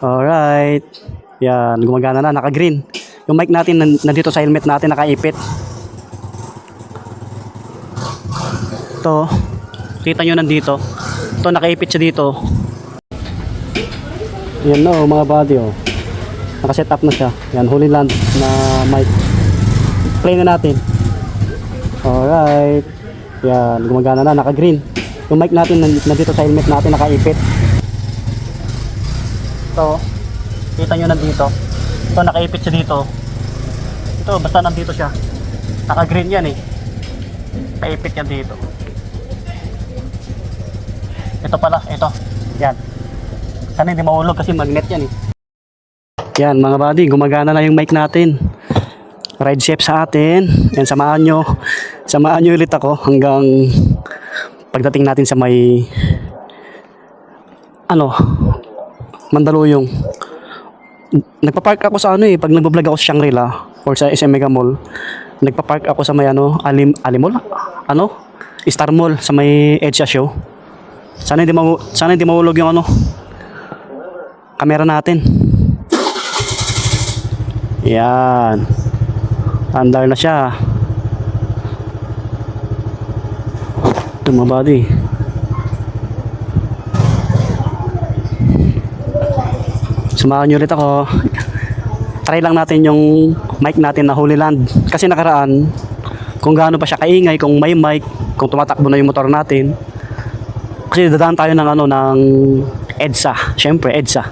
Alright. Yan, gumagana na, naka-green. Yung mic natin nan- nandito sa helmet natin, nakaipit. Ito, kita nyo nandito. Ito, nakaipit siya dito. Yan na, oh, mga body, oh. Nakaset up na siya. Yan, Holy Land na mic. Play na natin. Alright. Yan, gumagana na, naka-green. Yung mic natin nan- nandito sa helmet natin, nakaipit. Ito, kita nyo nandito. Ito, nakaipit siya dito. Ito, basta nandito siya. Naka-green yan eh. Nakaipit yan dito. Ito pala, ito. Yan. Sana hindi mahulog kasi magnet yan eh. Yan mga buddy, gumagana na yung mic natin. Ride safe sa atin. Yan, samahan nyo. Samahan nyo ulit ako hanggang pagdating natin sa may ano, Mandaluyong. Nagpa-park ako sa ano eh, pag nagbo-vlog ako sa Shangri-La or sa SM Mega Mall. Nagpa-park ako sa may ano, Alim, Alimol? Ano? Star Mall sa may EDSA show. Sana hindi mahu sana hindi mahulog yung ano kamera natin. Yan. Andar na siya. Ito mga buddy. Samahan nyo ulit ako. Try lang natin yung mic natin na Holy Land. Kasi nakaraan, kung gaano pa siya kaingay, kung may mic, kung tumatakbo na yung motor natin. Kasi dadaan tayo ng ano, ng EDSA. Siyempre, EDSA.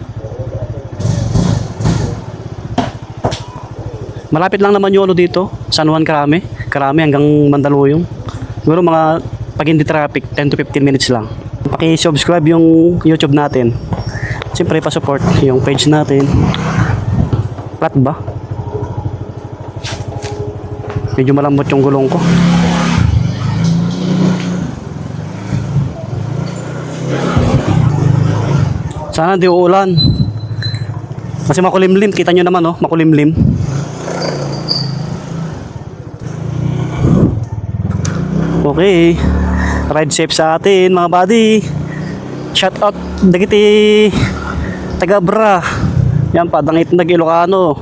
Malapit lang naman yung ano dito, San Juan Carame. Carame hanggang Mandaluyong. Siguro mga pag hindi traffic, 10 to 15 minutes lang. Paki-subscribe yung YouTube natin. Siyempre, pa-support yung page natin. Flat ba? Medyo malambot yung gulong ko. Sana di uulan. Kasi makulimlim. Kita nyo naman, oh. Makulimlim. Okay. Ride safe sa atin, mga buddy. Shout out dagiti taga Bra. Yan pa dangit nag Ilocano.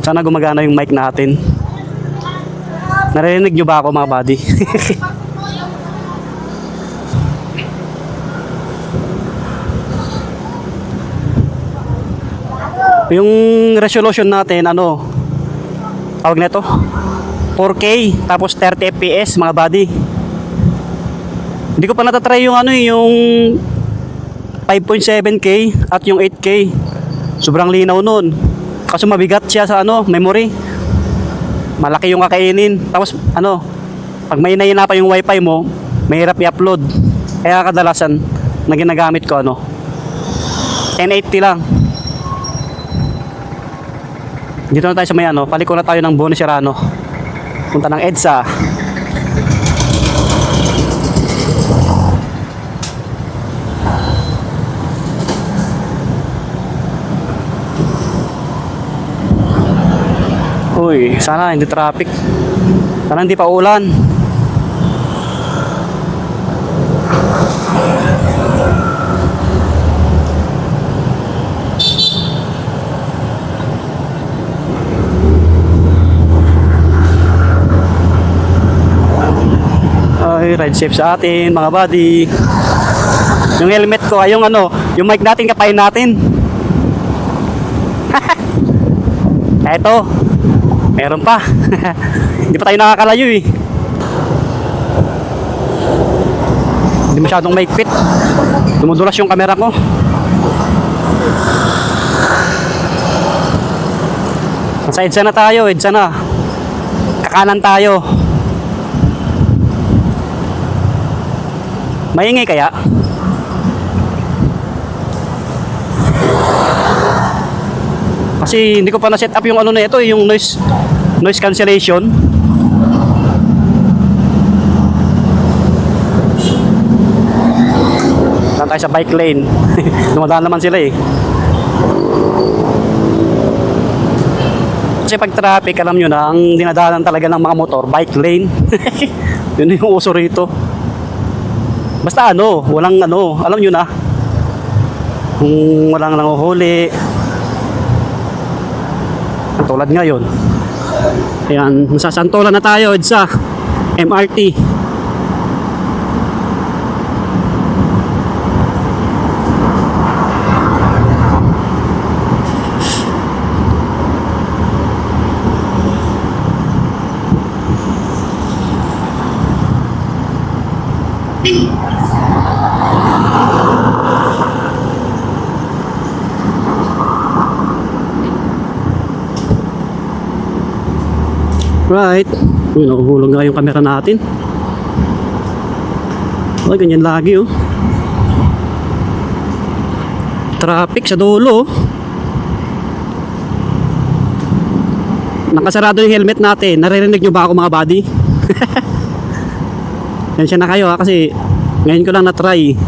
Sana gumagana yung mic natin. Narinig nyo ba ako mga buddy? yung resolution natin ano tawag nito 4K tapos 30 FPS mga buddy hindi ko pa natatry yung ano eh, yung 5.7K at yung 8K. Sobrang linaw nun. Kaso mabigat siya sa ano, memory. Malaki yung kakainin. Tapos ano, pag may na pa yung wifi mo, mahirap i-upload. Kaya kadalasan, na ginagamit ko ano, 1080 lang. Dito na tayo sa may ano, paliko na tayo ng Bonus Serrano. Punta ng EDSA. Uy, sana hindi traffic. Sana hindi pa ulan. Ay, ride safe sa atin, mga buddy. Yung helmet ko, ay yung ano, yung mic natin, kapain natin. Eto, meron pa. Hindi pa tayo nakakalayo eh. Hindi masyadong maigpit. Dumudulas yung camera ko. Nasa EDSA na tayo, EDSA na. Kakanan tayo. Maingay kaya? Kasi hindi ko pa na-set up yung ano na ito, yung noise noise cancellation. Saan tayo sa bike lane. Dumadaan naman sila eh. Kasi pag traffic, alam nyo na, ang dinadaanan talaga ng mga motor, bike lane. Yun yung uso rito. Basta ano, walang ano, alam nyo na. Kung walang nanguhuli. Tulad ngayon. Ayan, nasasantolan na tayo sa MRT. Right. Uy, nakuhulog nga yung camera natin. Uy, ganyan lagi oh. Traffic sa dulo. oh. Nakasarado yung helmet natin. Naririnig nyo ba ako mga buddy? Yan na kayo ha kasi ngayon ko lang na-try.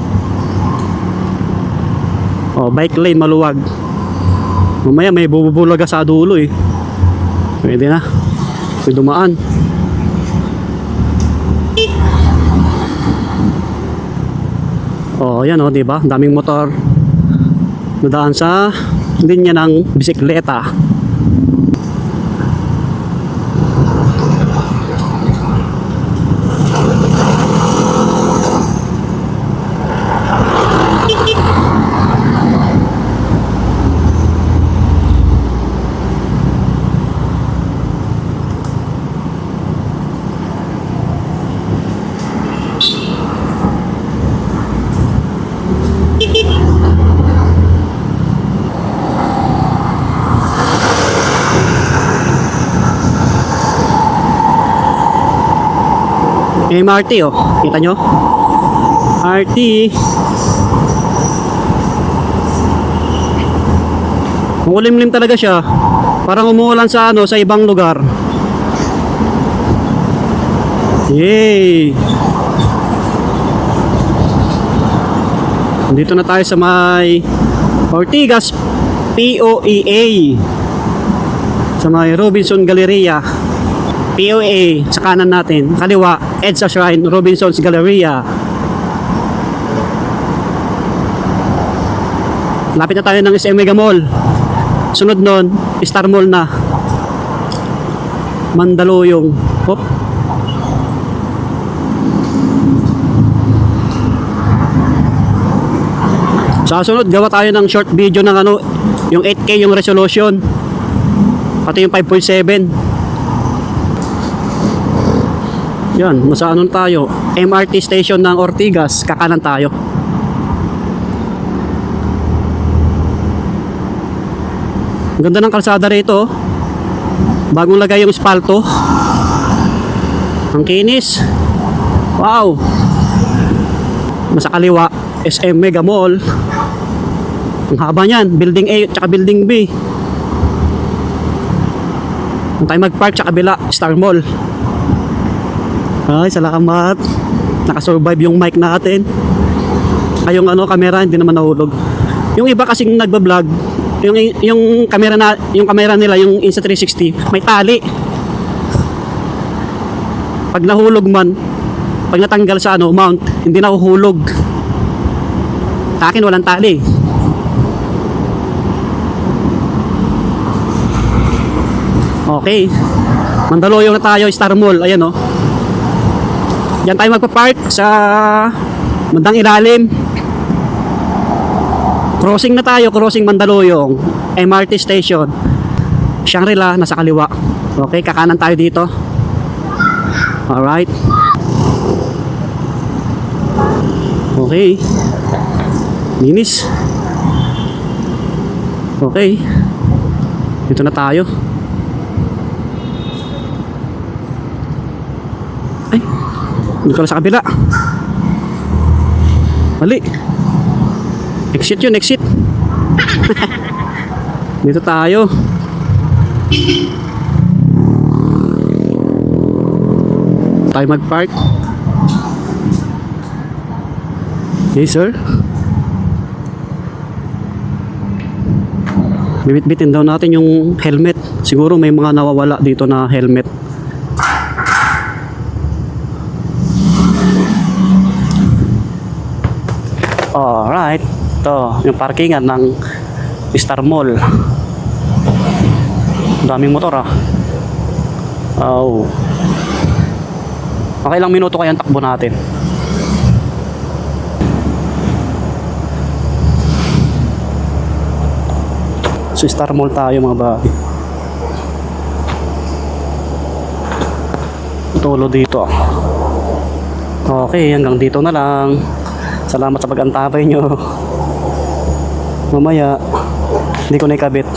Oh, bike lane maluwag. Mamaya may bububulaga sa dulo eh. Pwede na. May dumaan. Oh, yan oh, 'di ba? Daming motor. Nadaan sa linya ng bisikleta. MRT oh. Kita nyo? RT. Mukulimlim talaga siya. Parang umuulan sa ano sa ibang lugar. Yay! Dito na tayo sa may Ortigas POEA sa may Robinson Galleria POA sa kanan natin. Kaliwa EDSA Shrine Robinson's Galleria. Lapit na tayo ng SM Mega Mall. Sunod nun Star Mall na. Mandaluyong. Hop. Sa sunod gawa tayo ng short video ng ano yung 8K yung resolution. Pati yung 5.7 yan, nasa ano tayo? MRT station ng Ortigas, kakanan tayo. Ganda ng kalsada rito. oh. Bagong lagay yung espalto. Ang kinis. Wow. Nasa kaliwa, SM Mega Mall. Ang haba niyan, building A at building B. Kung tayo mag-park sa kabila, Star Mall. Ay, salamat. Nakasurvive yung mic natin. Ay, ano, camera, hindi naman nahulog. Yung iba kasing nagba-vlog, yung yung camera na yung camera nila yung Insta360 may tali pag nahulog man pag natanggal sa ano mount hindi nahuhulog sa akin walang tali okay Mandaluyong na tayo Star Mall ayan oh Diyan tayo magpa-park sa bandang ilalim. Crossing na tayo, crossing Mandaluyong. MRT station. Shangri-La, nasa kaliwa. Okay, kakanan tayo dito. Alright. Okay. Linis. Okay. Dito na tayo. Dito na sa kabila. Mali. Exit yun, exit. dito tayo. Tayo mag-park. Yes, sir. Bibit-bitin daw natin yung helmet. Siguro may mga nawawala dito na helmet. Alright. Ito, yung parkingan ng Star Mall. Daming motor ah. Oh. Okay lang minuto kaya ang takbo natin. So Star Mall tayo mga babi. Tulo dito. Okay, hanggang dito na lang. Salamat sa pag-antabay nyo. Mamaya, hindi ko na ikabit.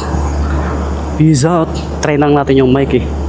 Peace out. Try lang natin yung mic eh.